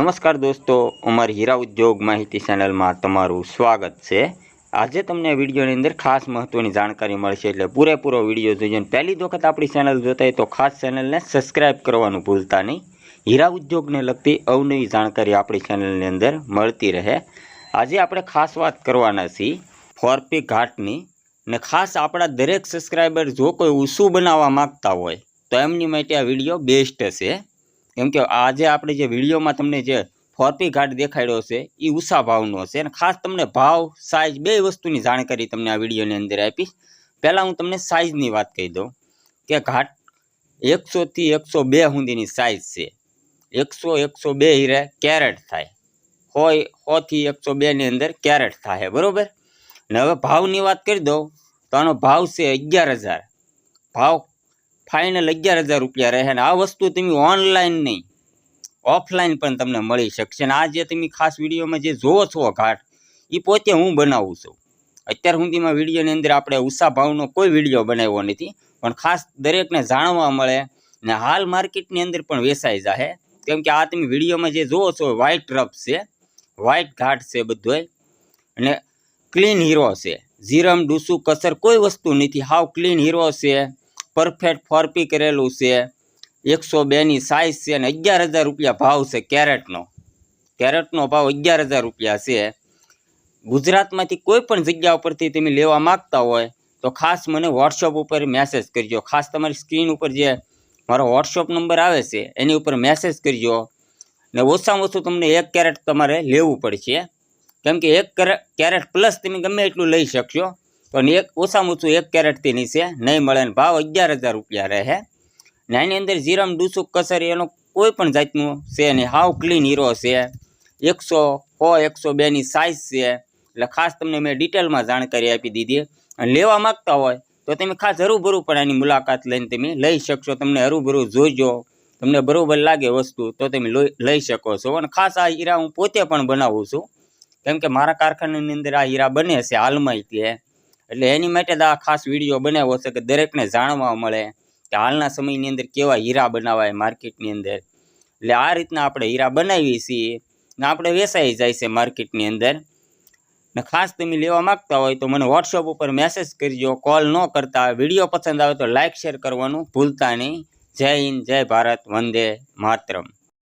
નમસ્કાર દોસ્તો, અમારી હીરા ઉદ્યોગ માહિતી ચેનલમાં તમારું સ્વાગત છે. આજે તમને વિડીયોની અંદર ખાસ મહત્ત્વની જાણકારી મળશે એટલે પૂરેપૂરો વીડિયો જોઈએ પહેલી વખત આપણી ચેનલ જોતા હોય તો ખાસ ચેનલને સબસ્ક્રાઈબ કરવાનું ભૂલતા નહીં. હીરા ઉદ્યોગને લગતી અવનવી જાણકારી આપણી ચેનલની અંદર મળતી રહે. આજે આપણે ખાસ વાત કરવાના છીએ ફોરપી ઘાટની ને ખાસ આપણા દરેક સબસ્ક્રાઈબર જો કોઈ ઊંસું બનાવવા માગતા હોય તો એમની માટે આ વીડિયો બેસ્ટ હશે કેમ કે આજે આપણે જે વિડીયોમાં તમને જે ફોરપી ઘાટ દેખાડ્યો છે એ ઉષા ભાવનો છે. અને ખાસ તમને ભાવ સાઇઝ બે વસ્તુની જાણકારી તમને આ વિડીયોની અંદર આપીશ પહેલાં હું તમને સાઇઝની વાત કહી દઉં. કે ઘાટ એકસોથી એકસો બે સુધીની સાઇઝ છે. એકસો એકસો બે હીરે કેરેટ થાય. હોય સોથી એકસો બેની અંદર કેરેટ થાય, બરાબર? ને હવે ભાવની વાત કરી દઉં. તો આનો ભાવ છે અગિયાર હજાર. ભાવ ફાઇનલ અગિયાર હજાર રૂપિયા રહે અને આ વસ્તુ તમે ઓનલાઈન નહીં. ઓફલાઈન પણ તમને મળી શકશે અને આ જે તમે ખાસ વિડીયોમાં જે જોવો છો ઘાટ, એ પોતે હું બનાવું છું. અત્યાર સુધીમાં વિડીયોની અંદર આપણે ઉષા ભાવનો કોઈ વીડિયો બનાવ્યો નથી, પણ ખાસ દરેકને જાણવા મળે ને હાલ માર્કેટની અંદર પણ વેચાઈ જાહે. કેમ કે આ તમે વિડીયોમાં જે જોવો છો વ્હાઇટ રફ છે વ્હાઇટ ઘાટ છે બધોય, અને ક્લીન હીરો છે. જીરમ, ડુસુ, કસર કોઈ વસ્તુ નથી. હાવ ક્લીન હીરો છે. પરફેક્ટ ફોરપી કરેલું છે. એકસો બેની સાઇઝ છે અને અગિયાર હજાર રૂપિયા ભાવ છે કેરેટનો. કેરેટનો ભાવ અગિયાર હજાર રૂપિયા છે. ગુજરાતમાંથી કોઈ પણ જગ્યા ઉપરથી તમે લેવા માગતા હોય તો ખાસ મને વોટ્સઅપ ઉપર મેસેજ કરજો. ખાસ તમારી સ્ક્રીન ઉપર જે મારો વોટ્સઅપ નંબર આવે છે, એની ઉપર મેસેજ કરજો. ને ઓછામાં ઓછું તમને એક કેરેટ તમારે લેવું પડશે. કેમ કે એક કેરેટ પ્લસ તમે ગમે એટલું લઈ શકશો. પણ એક ઓછામાં ઓછું એક કેરેટથી નીચે નહીં મળે ને ભાવ અગિયાર હજાર રૂપિયા રહે ને એની અંદર જીરમ, ડુસુક, કસર એનો કોઈ પણ જાતનું છે નહીં હાવ ક્લીન હીરો છે. એકસો સો એકસો બેની સાઇઝ છે. એટલે ખાસ તમને મેં ડિટેલમાં જાણકારી આપી દીધી. અને લેવા માગતા હોય તો તમે ખાસ હરૂભરું પણ એની મુલાકાત લઈને તમે લઈ શકશો. તમને હરૂભરું જોઈજો તમને બરાબર લાગે વસ્તુ તો તમે લઈ શકો છો. અને ખાસ આ હીરા હું પોતે પણ બનાવું છું. કેમ કે મારા કારખાનાની અંદર આ હીરા બને છે હાલમાં તે. એટલે એની માટે જ આ ખાસ વીડિયો બનાવ્યો છે કે દરેકને જાણવા મળે કે હાલના સમયની અંદર કેવા હીરા બનાવાય માર્કેટની અંદર. એટલે આ રીતના આપણે હીરા બનાવીએ છીએ ને આપણે વેચાઈ જાય છે માર્કેટની અંદર. ને ખાસ તમે લેવા માંગતા હોય તો મને વોટ્સઅપ ઉપર મેસેજ કરજો કોલ ન કરતા. વીડિયો પસંદ આવે તો લાઇક શેર કરવાનું ભૂલતા નહીં. જય હિન્દ, જય ભારત, વંદે માતરમ.